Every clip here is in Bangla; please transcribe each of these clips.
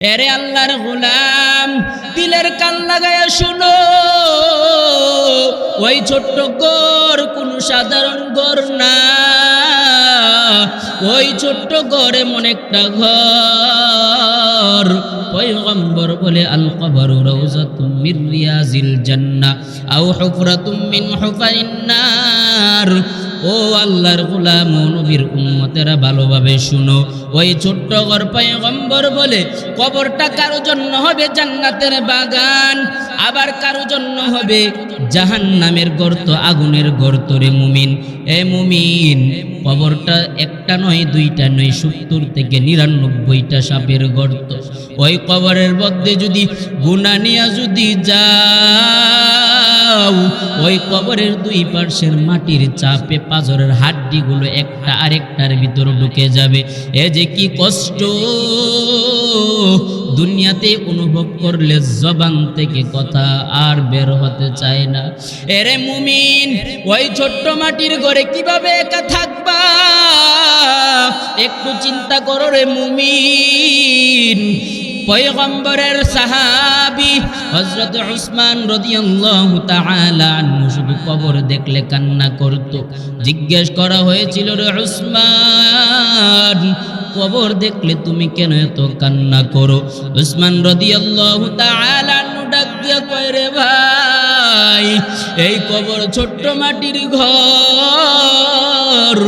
এরে আল্লাহর গোলাম, দিলের কান লাগায় শুনো। ওই ছোট্ট গড় কোন সাধারণ গড় না। ওই ছোট্ট গড় এমন একটা ঘর। পয়গম্বর বলে, আল কবর রওজাতুম মির রিয়াজিল জান্নাহ, আও হুফরাতুম মিন হুফারিন নার। ও আল্লাহর গোলাম নবীর উম্মতেরা ভালোভাবে শুনো। ওই ছোট্ট ঘর পয়গম্বর বলে, কবরটা কারও জন্য হবে জান্নাতের বাগান, আবার কারও জন্য হবে জাহান্নামের গর্ত, আগুনের গর্ত রে মুমিন। এ মুমিন, কবরটা একটা নয়, দুইটা নয়, সত্তর থেকে নিরানব্বইটা সাপের গর্ত। ওই কবরের মধ্যে যদি গুণা নিয়া যদি যাও ওই কবরের দুই পার্শ্বের মাটির চাপে পাজরের হাড্ডিগুলো একটা আরেকটার ভিতর ঢুকে যাবে। এ যে কি কষ্ট! দুনিয়াতে অনুভব করলে জবান থেকে কথা আর বের হতে চায় না। এরে মুমিন, ওই ছোট্ট মাটির ঘরে কীভাবে একা থাকবা? একটু চিন্তা করো রে মুমিন। পয়গম্বরের সাহাবি হযরত উসমান রাদিয়াল্লাহু তাআলা আনহু শুধু কবর দেখলে কান্না করত। জিজ্ঞেস করা হয়েছিল, রে উসমান, কবর দেখলে তুমি কেন এত কান্না করো? উসমান রাদিয়াল্লাহু তাআলা আনহু ডাক দিয়া কয়, রে ভাই, এই কবর ছোট্ট মাটির ঘর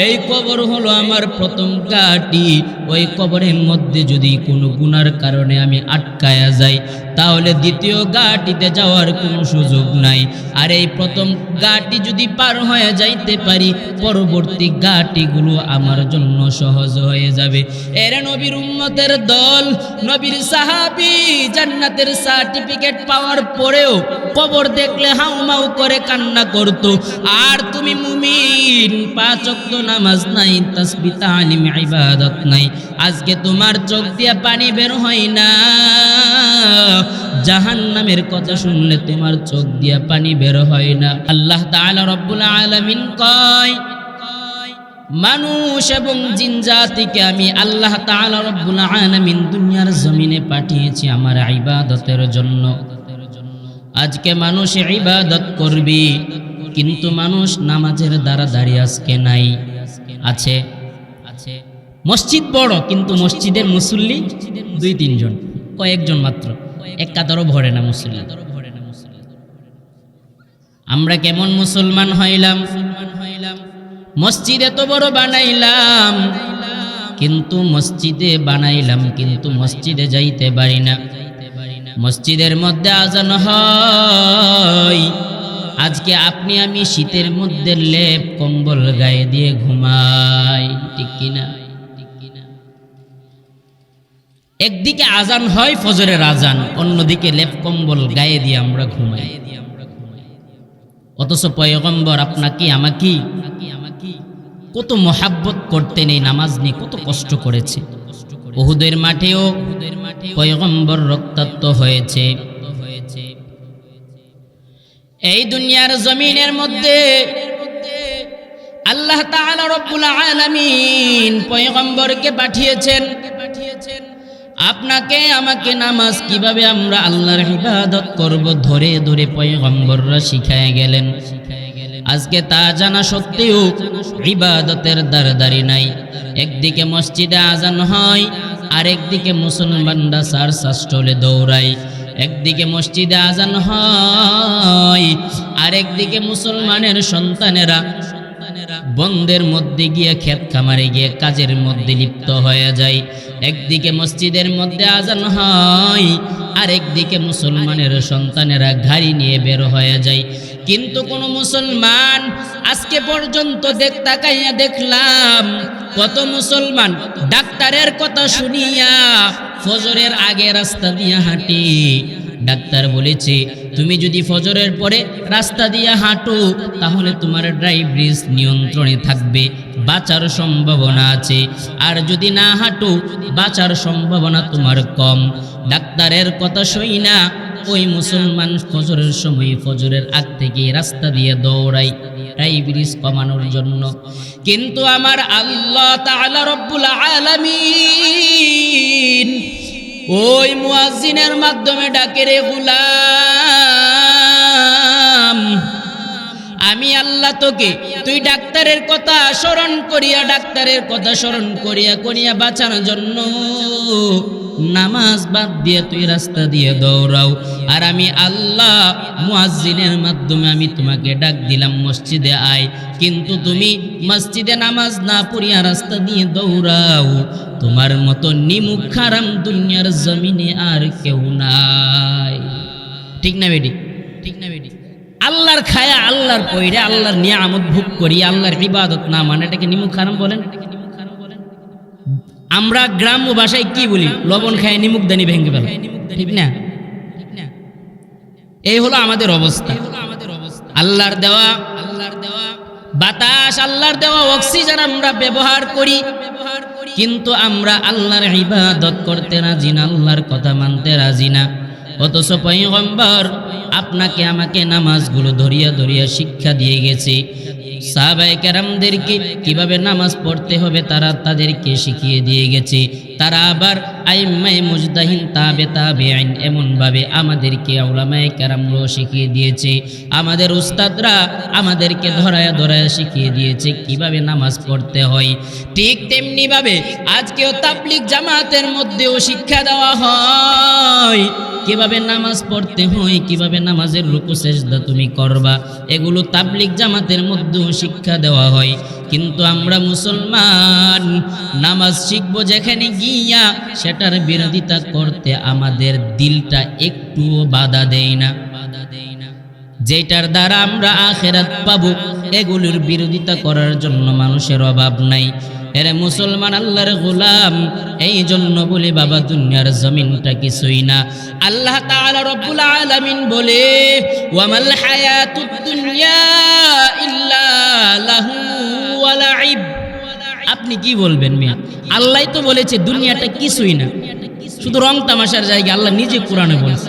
এই কবর হলো আমার প্রথম গাটি। ওই কবরের মধ্যে যদি কোনো গুনার কারণে আমি আটকায়া যাই তাহলে দ্বিতীয় গাটিতে যাওয়ার কোনো সুযোগ নাই। আর এই প্রথম গাটি যদি পার হয়ে যাইতে পারি, পরবর্তী গাটিগুলো আমার জন্য সহজ হয়ে যাবে। এর নবীর উম্মতের দল, নবীর সাহাবি জান্নাতের সার্টিফিকেট পাওয়ার পরেও কবর দেখলে হাউমাউ করে কান্না করত। আর তুমি মুমিন, পাঁচ ওয়াক্ত নামাজ নাই তাসবিহ তালিম, ইবাদত নাই। আজকে তোমার চোখ দিয়ে পানি বের হয় না। জাহান্নামের কথা শুনলে তোমার চোখ দিয়ে পানি বের হয় না। আল্লাহ তাআলা রব্বুল আলামিন কয়, মানুষ এবং জিন জাতিকে আমি আল্লাহ রব্বুল আলামিন দুনিয়ার জমিনে পাঠিয়েছি আমার ইবাদতের জন্য। আজকে মানুষ ইবাদত করবি, কিন্তু মানুষ নামাজের দ্বারা দাঁড়িয়ে আজকে নাই। আছে আছে। মসজিদ বড়, কিন্তু মসজিদের মুসল্লি দুই তিনজন, কয়েকজন মাত্র। এক কাতারও ভরে না মুসল্লি। আমরা কেমন মুসলমান হইলাম? মসজিদ এত বড় বানাইলাম। কিন্তু মসজিদে বানাইলাম, কিন্তু মসজিদে যাইতে পারি না। মসজিদের মধ্যে আজান হয়। আজকে আপনি আমি শীতের মধ্যে লেপ কম্বল গায়ে দিয়ে ঘুমাই, ঠিক কিনা? একদিকে আজান হয় ফজরের আজান, অন্যদিকে লেপ কম্বল গায়ে দিয়ে আমরা ঘুমাই। অথচ পয়গম্বর আপনাকে, আমাকে কত মহাব্বত করতেন এই নামাজ নিয়ে, কত কষ্ট করেছে। বহুদের মাঠেও পয়গম্বর রক্তাক্ত হয়েছে। এই দুনিয়ার জমিনের মধ্যে আল্লাহ রব্বুল আলামিন পয়গম্বরকে পাঠিয়েছেন। আপনাকে, আমাকে নামাজ কীভাবে আমরা আল্লাহর ইবাদত করব ধরে ধরে পয়গম্বররা শিখায় গেলেন। আজকে তা জানা সত্ত্বেও ইবাদতের দারদারি নাই। একদিকে মসজিদে আজান হয়, আরেকদিকে মুসলমানরা সার শাস্টলে দৌড়ায়। একদিকে মসজিদে আজান হয়, আরেকদিকে মুসলমানের সন্তানেরা বন্ধের মধ্যে গিয়ে ক্ষেত খামারে গিয়ে কাজের মধ্যে লিপ্ত হয়ে যায়। একদিকে মসজিদের মধ্যে আজান হয়, আরেকদিকে মুসলমানের সন্তানেরা গাড়ি নিয়ে বের হয়ে যায়। কিন্তু কোন মুসলমান আজকে পর্যন্ত দেখ তাকাইয়া দেখলাম, কত মুসলমান ডাক্তারের কথা শুনিয়া ফজরের আগে রাস্তা দিয়ে হাঁটি। ডাক্তার বলেছে তুমি যদি ফজরের পরে রাস্তা দিয়ে হাঁটো, তাহলে তোমার ড্রাইভ নিয়ন্ত্রণে থাকবে, বাঁচার সম্ভাবনা আছে। আর যদি না হাঁটো, বাঁচার সম্ভাবনা তোমার কম। ডাক্তারের কথা শুই না, ওই মুসলমান ফজরের সময় ফজরের আগ থেকে রাস্তা দিয়ে দৌড়াই ডায়াবেটিস কমানোর জন্য। কিন্তু আমার আল্লাহ তাআলা রব্বুল আলামিন ওই মুয়াজ্জিনের মাধ্যমে ডাকে রে, গুলাম! আমি আল্লাহ তোকে, তুই ডাক্তারের কথা স্মরণ করিয়া, ডাক্তারের কথা স্মরণ করিয়া করিয়া বাঁচানোর জন্য নামাজ বাদ দিয়ে তুই রাস্তা দিয়ে দৌড়াও। আর আমি আল্লাহ মুয়াজ্জিনের মাধ্যমে আমি তোমাকে ডাক দিলাম, মসজিদে আয়। কিন্তু তুমি মসজিদে নামাজ না পড়িয়া রাস্তা দিয়ে দৌড়াও। তোমার মতো নিমুখ, খারাম দুনিয়ার জমিনে আর কেউ নাই। ঠিক না বেটি? ঠিক না বেটি? আল্লাহর খায়া, আল্লাহর পয়রে আল্লাহর নিয়ে নিয়ামত ভোগ করি, আল্লাহর ইবাদত না মানে এটাকে নিমুখ খারাম বলেন? আমরা গ্রাম্য ভাষায় কি বলি? লবণ খায় নিমুখ দানি ভেঙে ফেলে। ঠিক না? এই হলো আমাদের অবস্থা। আল্লাহর দেওয়া আল্লাহর দেওয়া, বাতাস, আল্লাহর দেওয়া অক্সিজেন আমরা ব্যবহার করি। কিন্তু আমরা আল্লাহর ইবাদত করতে রাজি না, আল্লাহর কথা মানতে রাজি না। অথচ পয়গম্বর আপনাকে আমাকে নামাজগুলো ধরিয়া ধরিয়া শিক্ষা দিয়ে গেছে। সাহাবাই কেরামদেরকে কীভাবে নামাজ পড়তে হবে তারা তাদেরকে শিখিয়ে দিয়ে গেছে। তারা আবার আইম্মাই মুজদাহিন তাবে তাবে আইন এমনভাবে আমাদেরকে আউলামায়ে কেরামরাও শিখিয়ে দিয়েছে। আমাদের উস্তাদরা আমাদেরকে ধরায়া ধরায়া শিখিয়ে দিয়েছে কীভাবে নামাজ পড়তে হয়। ঠিক তেমনিভাবে আজকেও তাবলিক জামাতের মধ্যেও শিক্ষা দেওয়া হয়। কীভাবে নামাজ পড়তে হয়, কীভাবে নামাজের রুকু সেজদা তুমি করবা, এগুলো তাবলিক জামাতের মধ্যেও শিক্ষা দেওয়া হয়। কিন্তু আমরা মুসলমান। নামাজ শিখব যেখানে গিয়া, সেটার বিরোধিতা করতে আমাদের দিলটা একটুও বাধা দেয় না। যেটার দ্বারা আমরা আখেরাত পাবো, এগুলির বিরোধিতা করার জন্য মানুষের অভাব নাই। এরে মুসলমান আল্লাহর গোলাম, এই জন্য বলে বাবা, দুনিয়ার জমিনটা কিছুই না। আল্লাহ তাআলা রব্বুল আলামিন বলে, ওয়ামাল হায়াতুদ দুনিয়া ইল্লা লাহু। আপনি কি বলবেন মিয়া? আল্লাহ তো বলেছে, দুনিয়াটা কিছুই না। শুধু রং তামাশার জায়গা, আল্লাহ নিজে কোরআনে বলছে।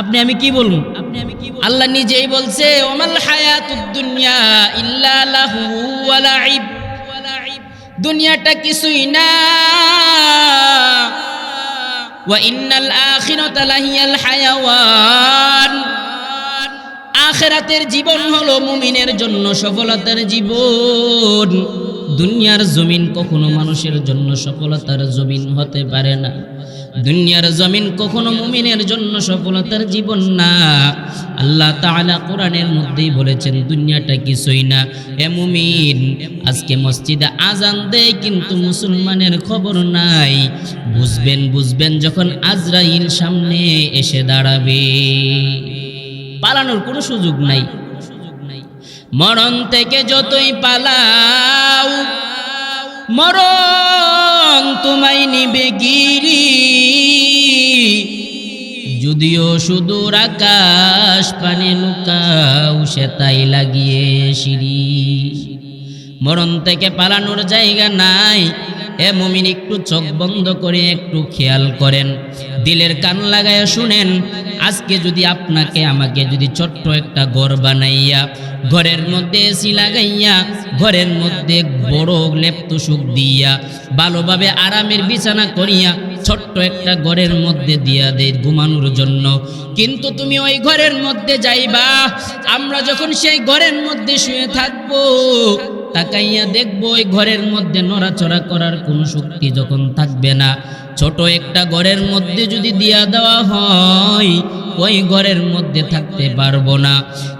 আপনি, আমি কি বলব? আপনি আমি কি আল্লাহ নিজেই বলছে, ওমাল হায়াতুদ দুনিয়া ইল্লা লাহু ওয়া লাইব দুনিয়াটা কিছুই না। ওয়া ইন্নাল আখিরাতা লাহিয়াল হায়াওয়ান। আখেরাতের জীবন হলো মুমিনের জন্য সফলতার জীবন। দুনিয়ার জমিন কখনো মানুষের জন্য সফলতার জমিন হতে পারে না। দুনিয়ার জমিন কখনো মুমিনের জন্য সফলতার জীবন না। আল্লাহ তাআলা কোরআনের মধ্যেই বলেছেন, দুনিয়াটা কিছুই না। এ মুমিন, আজকে মসজিদে আজান দেয় কিন্তু মুসলমানের খবর নাই। বুঝবেন বুঝবেন যখন আজরাইল সামনে এসে দাঁড়াবে। পালানোর কোনো সুযোগ নাই। মরণ থেকে যতই পালাও, মরণ তোমায় নিবে গিরি। যদিও সুদূর আকাশ পানে লুকাও সে তাই লাগিয়ে সিঁড়ি। মরণ থেকে পালানোর জায়গা নাই এ মুমিন একটু চোখ বন্ধ করে একটু খেয়াল করেন, দিলের কান লাগায় শুনেন, আজকে যদি আপনাকে আমাকে যদি ছোট্ট একটা ঘর বানাইয়া, ঘরের মধ্যে এসি লাগাইয়া, ঘরের মধ্যে বড় লেপ্ত সুখ দিয়া, ভালোভাবে আরামের বিছানা করিয়া ছোট্ট একটা ঘরের মধ্যে দিয়া দেয় ঘুমানোর জন্য। কিন্তু তুমি ওই ঘরের মধ্যে যাইবা, আমরা যখন সেই ঘরের মধ্যে শুয়ে থাকব, তাকাইয়া দেখব ওই ঘরের মধ্যে নড়াচড়া করার কোনো শক্তি যখন থাকবে না। ছোট একটা ঘরের মধ্যে যদি দিয়া দেওয়া হয়, ওই ঘরের মধ্যে থাকতে পারব না।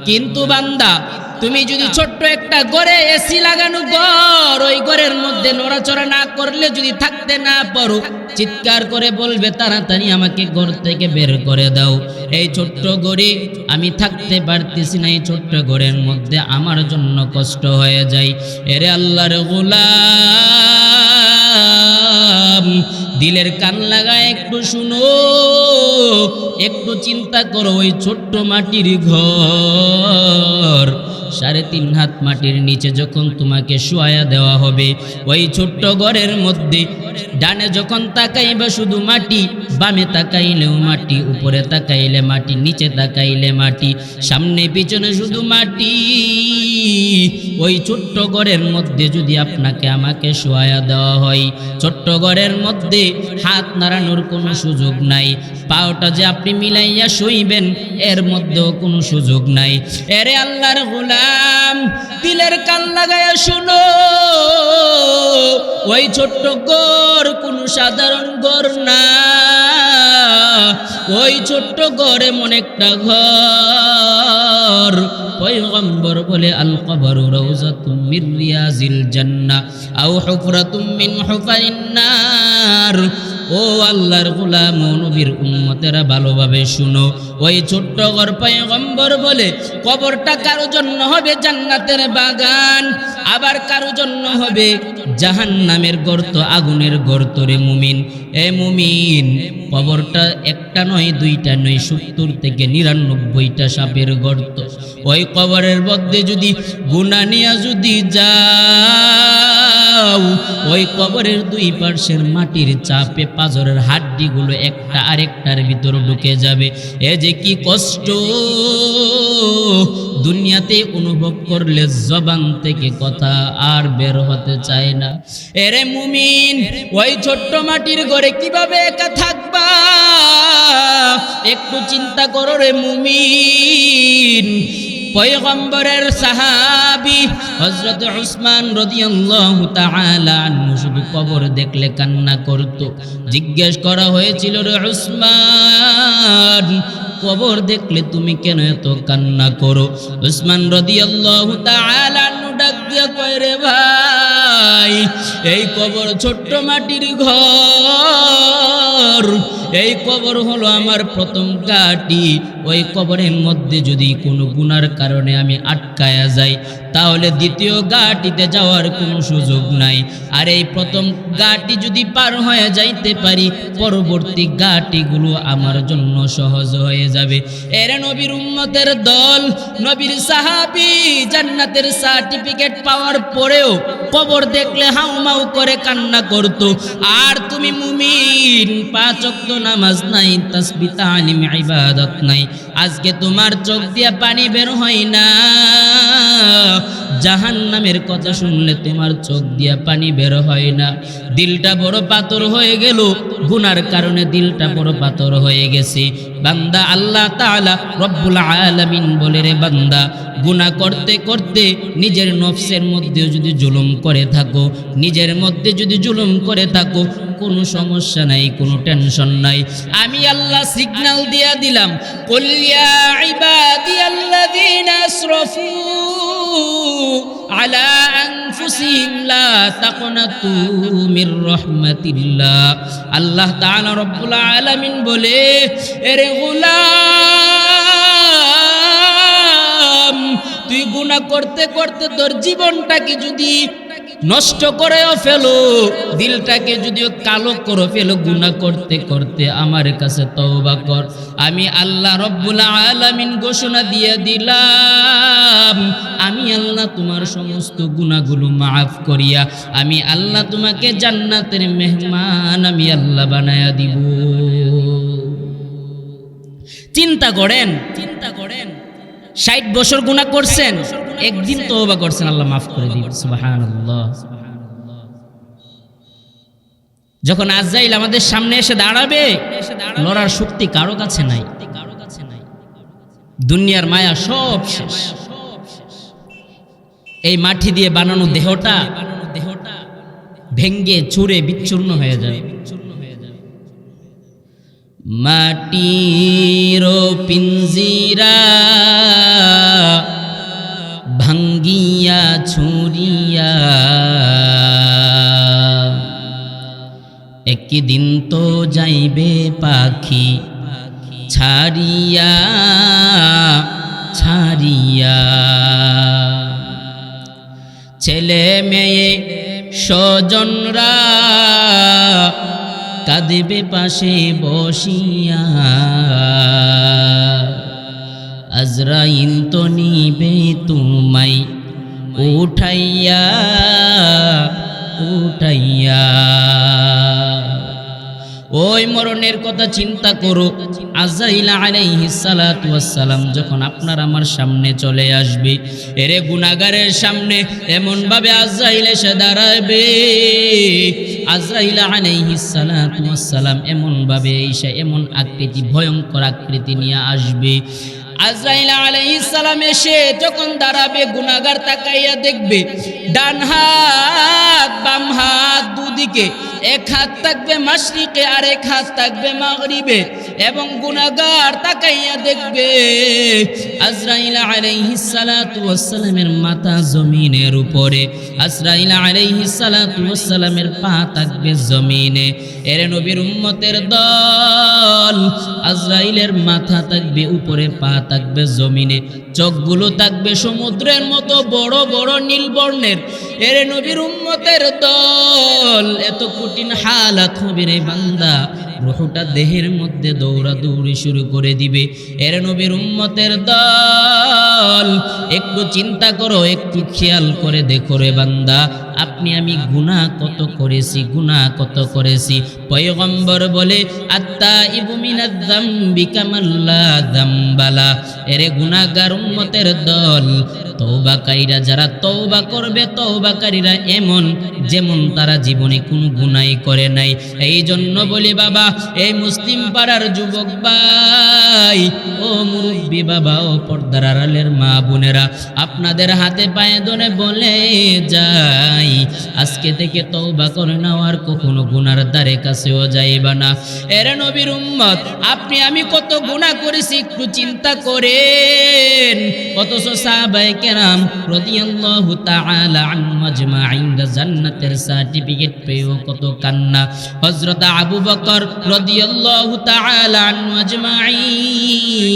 কিন্তু বান্দা, তুমি যদি ছোট্ট একটা ঘরে এসি লাগানো ঘর, ওই ঘরের মধ্যে নড়াচড়া না করলে যদি থাকতে না পারো, চিৎকার করে বলবে, তাড়াতাড়ি আমাকে ঘর থেকে বের করে দাও। এই ছোট্ট ঘরে আমি থাকতে পারতেছি না, এই ছোট্ট ঘরের মধ্যে আমার জন্য কষ্ট হয়ে যায়। এরে আল্লাহর গোলাম দিলের কান লাগায় একটু শুনো, একটু চিন্তা করো ওই ছোট্ট মাটির ঘর। সাড়ে তিন হাত মাটির নিচে যখন তোমাকে শোয়া দেওয়া হবে, ওই ছোট্ট ঘরের মধ্যে ডানে যখন তাকাইবা শুধু মাটি, বামে তাকাইলেও মাটি, উপরে তাকাইলে মাটি, নিচে তাকাইলে মাটি, সামনে পিছনে শুধু মাটি। ওই ছোট্ট ঘরের মধ্যে যদি আপনাকে আমাকে শোয়া দেওয়া হয়, ছোট্ট ঘরের মধ্যে হাত নাড়ানোর কোনো সুযোগ নাই, পাওটা যে আপনি মিলাইয়া শুইবেন, এর মধ্যেও কোনো সুযোগ নাই। এরে আল্লাহর গোলাম, দিলের কান লাগাইয়া শুনো, ওই ছোট্ট গড় কোনো সাধারণ ঘর না। ওই ছোট্ট ঘর মনে একটা ঘর। পয়গম্বর বলে, আল কবর রওজাতুম মির রিয়াজিল জান্নাহ, আও হুফরাতুম মিন হুফারিন নার। ও আল্লাহর গোলাম নবীর উম্মতেরা ভালোভাবে শুনো। ওই ছোট্ট ঘর পয়গম্বর বলে, কবরটা কারও জন্য হবে জান্নাতের বাগান, আবার কারও জন্য হবে জাহান্নামের গর্ত, আগুনের গর্ত রে মুমিন। এ মুমিন, কবরটা একটা নয়, দুইটা নয়, সত্তর থেকে নিরানব্বইটা সাপের গর্ত। ওই কবরের মধ্যে যদি গুণা নিয়া যদি যাও ওই কবরের দুই পার্শ্বের মাটির চাপে পাজরের হাড্ডিগুলো একটা আরেকটার ভিতর ঢুকে যাবে। এ যে কি কষ্ট! দুনিয়াতে অনুভব করলে জবান থেকে কথা আর বের হতে চায় না। এরে মুমিন, ওই ছোট্ট মাটির ঘরে কীভাবে একা থাকবা? একটু চিন্তা করো রে মুমিন। পয়গম্বরের সাহাবি হজরত উসমান রদিয়াল্লাহু তাআলা শুধু কবর দেখলে কান্না করত। জিজ্ঞেস করা হয়েছিল, রে উসমান কবর দেখলে তুমি কেন এত কান্না করো? উসমান রাদিয়াল্লাহু রে ভাই, এই কবর ছোট্ট মাটির ঘর। এই কবর হলো আমার প্রথম গাটি। ওই কবরের মধ্যে যদি কোনো গুনার কারণে আমি আটকায়া যাই, তাহলে দ্বিতীয় গাটিতে যাওয়ার কোনো সুযোগ নাই। আর এই প্রথম গাটি যদি পার হয়ে যাইতে পারি, পরবর্তী গাটিগুলো আমার জন্য সহজ হয়ে যাবে। এর নবীর উম্মতের দল, নবীর সাহাবি জান্নাতের সার্টিফিকেট পাওয়ার পরেও কবর দেখলে হাউমাউ করে কান্না করত। আর তুমি মুমিন, পাঁচ নামাজ নাই তাসবি তালিম, ইবাদত নাই। আজকে তোমার চোখ দিয়ে পানি বের হয় না। জাহান নামের কথা শুনলে তোমার চোখ দিয়া পানি বের হয় না। দিলটা বড় পাতর হয়ে গেল। গুনার কারণে দিলটা বড় পাতর হয়ে গেছে। বান্দা আল্লাহ তাআলা রব্বুল আলামিন বলে, রে বান্দা গুনাহ করতে করতে নিজের নফসের মধ্যে যদি জুলুম করে থাকো, নিজের মধ্যে যদি জুলুম করে থাকো, কোনো সমস্যা নাই, কোনো টেনশন নাই। আমি আল্লাহ সিগন্যাল দিয়া দিলাম, কুল ইয়া ইবাদিয়াল্লাযীনা আসরাফু আলা আনফুসিহিম লা তাকনাতু মির রাহমাতিল্লাহ। আল্লাহ তাআলা রব্বুল আলামিন বলে, এরে গোলাম তুই গুনাহ করতে করতে তোর জীবনটাকে যদি নষ্ট করেও ফেলো, দিলটাকে যদিও কালো করে ফেলো, গুনাহ করতে করতে আমার কাছে তওবা কর। আমি আল্লাহ রব্বুল আলামিন ঘোষণা দিয়ে দিলাম, আমি আল্লাহ তোমার সমস্ত গুণাগুলো মাফ করিয়া, আমি আল্লাহ তোমাকে জান্নাতের মেহমান আমি আল্লাহ বানায়া দিব। চিন্তা করেন চিন্তা করেন। ষাট বছর গুণা করছেন, একদিন তওবা করছেন, আল্লাহ মাফ করে সুবহানাল্লাহ। যখন আজাইল আমাদের সামনে এসে দাঁড়াবে, লড়ার শক্তি কারও কাছে নাই। দুনিয়ার মায়া সব শেষ। এই মাটি দিয়ে বানানো দেহটা ভেঙ্গে, চুরে বিচ্ছুন্ন হয়ে যাবে। মাটির পিঞ্জিরা একদিন তো যাইবে পাখি, ছাড়িয়া ছাড়িয়া। ছেলে মেয়ে স্বজনরা কাঁদবে পাশে বসিয়া। আজরাইল তো নিবে তুমাই উঠাইয়া উঠাইয়া। ওই মরণের কথা চিন্তা করো। আজাইল যখন আপনার আমার সামনে চলে আসবে, এরে গুনাগারের সামনে এমন ভাবে আজরাইল এসে দাঁড়াবে। আজরাইল এমন ভাবে এসে এমন আকৃতি, ভয়ঙ্কর আকৃতি নিয়ে আসবে। আজরাইল আলাইহিস সালাম এসে যখন দাঁড়াবে গুনাগার তাকাইয়া দেখবে, ডান হাত, বাম হাত দুদিকে, এক হাত থাকবে মাশরিকে, আর এক হাত থাকবে মাগরিবে। এবং গুনাগার তাকাইয়া দেখবে, আজরাইল আলাইহিস সালাতু ওয়াসসালামের মাথা জমিনের উপরে। আজরাইল আলাইহিস সালাতু ওয়াসসালামের পা থাকবে জমিনে। এর নবীর উম্মতের দল আজরাইলের মাথা থাকবে উপরে, পা থাকবে জমিনে চোখগুলো থাকবে সমুদ্রের মতো বড় বড় নীল বর্ণের এর নবীর উম্মতের দল। এত কঠিন হালাত হবে রে বান্দা রুহটা দেহের মধ্যে দৌড়া দৌড়ি শুরু করে দিবে। এর নবীর উম্মতের দল। একটু চিন্তা করো, একটু খেয়াল করে দেখো রে বান্দা, আপনি আমি গুনাহ কত করেছি, গুনাহ কত করেছি? পয়গম্বর বলে আত্মা ইবুমিনাদ যামবি কামাল্লা যামবালা এরে গুনাহগার উম্মতের দল তৌবাকারীরা যারা তৌবা করবে তৌবাকারীরা এমন, যেমন তারা জীবনে কোনো গুনাই করে নাই। এই জন্য বলি, বাবা এই মুসলিম পাড়ার যুবক ভাই, ও মুরব্বী বাবা, ও পর্দার আড়ালের মা বোনেরা, আপনাদের হাতে পায়ে ধরে বলে যাই, আজকে থেকে তৌবা করে নাও, আর কখনো গুনার দ্বারে কাছেও যাইবা না। এর নবীর উম্মত, আপনি, আমি কত গুনাহ করেছি, একটু চিন্তা করেন। অথচ সাহাবায়ে কেরাম রাদিয়াল্লাহু তাআলা আনহুম আজমাইন জান্নাতের সার্টিফিকেট পেয়েও কত কান্না। হযরত আবু বকর রাদিয়াল্লাহু তাআলা আনহু আজমাইন,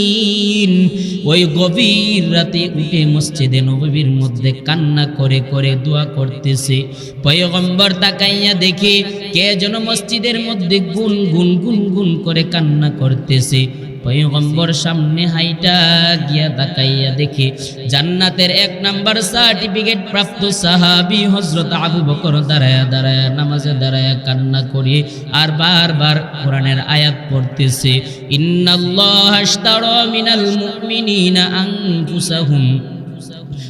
ওই গভীর রাতে উঠে মসজিদে নববীর মধ্যে কান্না করে করে দোয়া করতেছে। পয়গম্বর তাকাইয়া দেখে কে যেন মসজিদের মধ্যে গুন গুন গুন গুন করে কান্না করতেছে। পয়গম্বর সামনে হাইটা গিয়া তাকাইয়া দেখে জান্নাতের এক নাম্বার সার্টিফিকেট প্রাপ্ত সাহাবি হজরত আবু বকর দাঁড়ায়া দাঁড়ায়া নামাজে দাঁড়ায়া কান্না করে আর বারবার কোরআনের আয়াত পড়তেছে। ইন্নাল্লাহ আশতারা মিনাল মুমিনিনা আনফুসাহুম।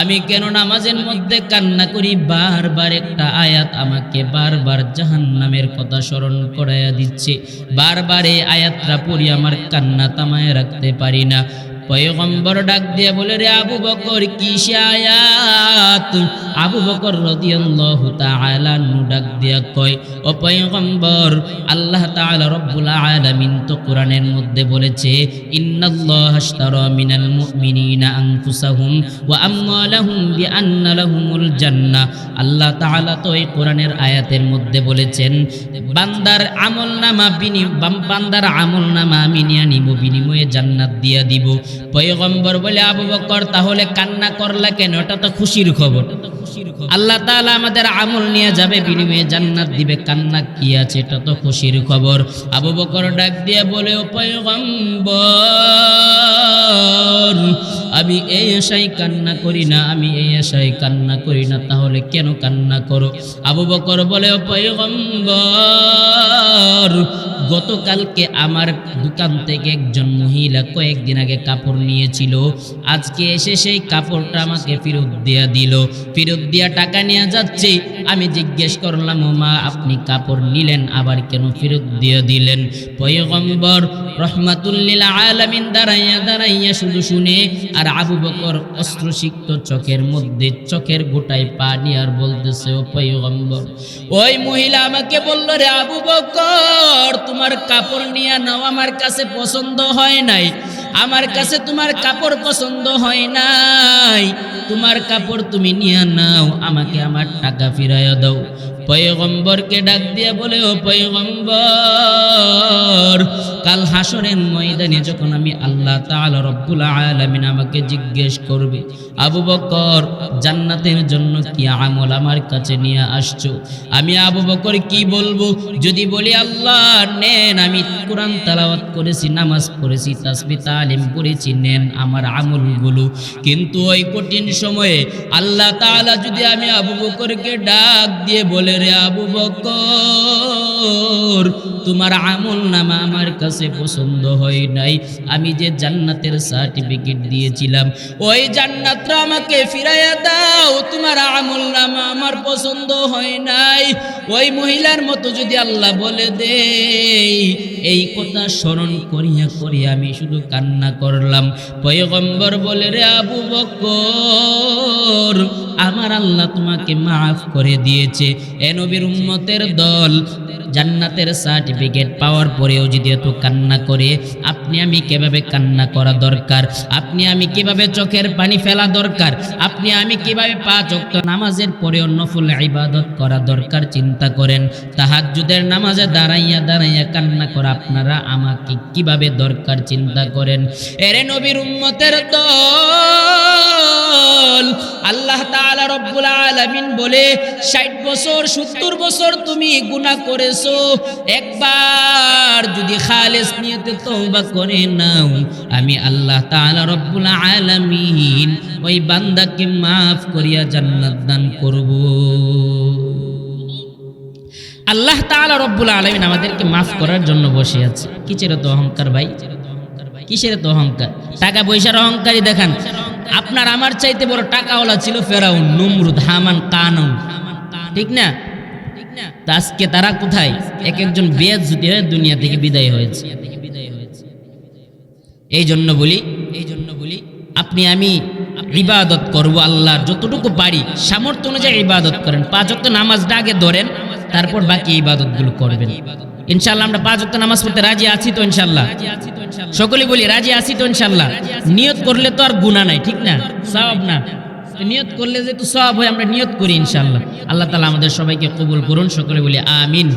আমি কেন নামাজের মধ্যে কান্না করি? বারবার একটা আয়াত আমাকে বারবার জাহান নামের কথা স্মরণ করাইয়া দিচ্ছে। বারবার এই আয়াতটা পড়ি আমার কান্না তামায় রাখতে পারি না। পয়গম্বর ডাক দিয়ে বলে, রে আবু বকর, কিসে আয়াত? আবু বকর রাদিয়াল্লাহু তাআলা নু ডাক দিয়া কয়, ও পয়গম্বর, আল্লাহ তাআলা রব্বুল আলামিন তো কোরআনের মধ্যে বলেছে, ইন্নাল্লাহ আশতারা মিনাল মুমিনিনা আনফুসাহুম ওয়া আমওয়ালাহুম বিআন্না লাহুমুল জান্নাহ। আল্লাহ তাআলা তো এই কোরআনের আয়াতের মধ্যে বলেছেন, বান্দার আমল নামা বিনি, বান্দার আমল নামা আমি নিয়ে নিব, বিনিময়ে জান্নাত দিয়া দিব। পয়গম্বর বলে আবু বকর তাহলে কান্না করলা কেন? ওটা তো খুশির খবর। আল্লাহ তাআলা আমাদের আমল নিয়ে যাবে, বিনিময়ে জান্নাত দিবে। কান্না কি আছে, এটা তো খুশির খবর। আবু বকর ডাক দিয়ে বলে আমি এই আশায় কান্না করি না, আমি এই আশায় কান্না করি না, তাহলে কেন কান্না করো? আবু বকর বলে গতকালকে আমার দোকান থেকে একজন মহিলা কয়েকদিন আগে কাপড় নিয়েছিল। আজকে এসে সেই কাপড়টা আমাকে ফেরত দিয়া দিল। ফেরত দিয়া টাকা নিয়ে যাচ্ছি। আমি জিজ্ঞেস করলাম মা, আপনি কাপড় নিলেন, আবার কেন ফেরত দিয়ে দিলেন? পয়গম্বর রহমাতুল্লিল আলামিন দাঁড়াইয়া দাঁড়াইয়া শুধু শুনে, আর আবু বকর অস্ত্রসিক্ত চোখের মধ্যে চোখের গোটায় পানি আর বলতেছে, ও পয়গম্বর, ওই মহিলা আমাকে বলল, রে আবু বকর, তোমার কাপড় নিয়ে নাও, আমার কাছে পছন্দ হয় নাই। আমার কাছে তোমার কাপড় পছন্দ হয় নাই। তোমার কাপড় তুমি নিয়ে নাও আমাকে আমার টাকা ফিরাইয়া দাও। পয়গম্বরকে ডাক দিয়ে বলে, ও পয়গম্বর, কাল হাসরের ময়দানে যখন আমি আল্লাহ তাআলা রব্বুল আলামিন আমাকে জিজ্ঞেস করবে, আবু বকর, জান্নাতের জন্য কি আমল আমার কাছে নিয়ে আসছো? আমি আবু বকর কি বলব? যদি বলি, আল্লাহ, নেন, আমি কোরআন তালাওয়াত করেছি, নামাজ পড়েছি, তাসবি, তালিম করেছি নেন আমার আমলগুলো। কিন্তু ওই কঠিন সময়ে আল্লাহ তাআলা যদি আমি আবু বকরকে ডাক দিয়ে বলে রে আবু বকর, তোমার আমল নামা আমার কাছে পছন্দ হয় নাই। আমি যে জান্নাতের সার্টিফিকেট দিয়েছিলাম, ওই জান্নাতটা আমাকে ফিরাইয়া দাও, তোমার আমল নামা আমার পছন্দ হয় নাই। ওই মহিলার মতো যদি আল্লাহ বলে দেই, এই কথা স্মরণ করিয়া করিয়া আমি শুধু কান্না করলাম। পয়গম্বর বলে, রে আবু বকর, আমার আল্লাহ তোমাকে মাফ করে দিয়েছে। এ নবীর উম্মতের দল। জান্নাতের সার্টিফিকেট পাওয়ার পরেও যদি এত কান্না করে, আপনি আমি কীভাবে কান্না করা দরকার? আপনি আমি কীভাবে চোখের পানি ফেলা দরকার? আপনি আমি কীভাবে পাঁচ ওয়াক্ত নামাজের পরেও নফল ইবাদত করা দরকার? চিন্তা করেন, তাহাজ্জুদের নামাজে দাঁড়াইয়া দাঁড়াইয়া কান্না করা আপনারা আমাকে কীভাবে দরকার? চিন্তা করেন, এরে নবীর উম্মতের দল, আল্লাহ তাআলা রব্বুল আলামিন বলে 60 বছর 70 বছর তুমি গুনাহ করেছ একবার যদি খালেস নিয়তে তওবা করে নাও, আমি আল্লাহ তাআলা রব্বুল আলামিন ওই বান্দাকে মাফ করিয়া জান্নাত দান করব। আল্লাহ তাআলা রব্বুল আলামিন আমাদেরকে মাফ করার জন্য বসে আছে। কিসের তো অহংকার ভাই? কিসের তো অহংকার? টাকা পয়সার অহংকারই দেখান। আপনার আমার চাইতে বড় টাকাওয়ালা ছিল ফেরাউন, নমরুদ, হামান কানুন ঠিক না? তা আজকে তারা কোথায়? এক একজন জুতি হয়ে দুনিয়া থেকে বিদায় হয়েছে। এই জন্য বলি, এই জন্য বলি, আপনি, আমি ইবাদত করব আল্লাহর যতটুকু পারি। সামর্থ্য অনুযায়ী ইবাদত করেন। পাঁচ ওয়াক্ত নামাজটা আগে ধরেন, তারপর বাকি ইবাদতগুলো করবেন। ইনশাল্লাহ আমরা পাঁচ ওয়াক্ত নামাজ পড়তে রাজি আছি তো ইনশাল্লাহ সকলে বলি, রাজি আছি তো ইনশাল্লাহ নিয়ত করলে তো আর গুণা নাই, ঠিক না? সব না। নিয়ত করলে যেহেতু সব হয়, আমরা নিয়ত করি ইনশাল্লাহ আল্লাহ তালা আমাদের সবাইকে কবুল করুন, সকলে বলি আমিন।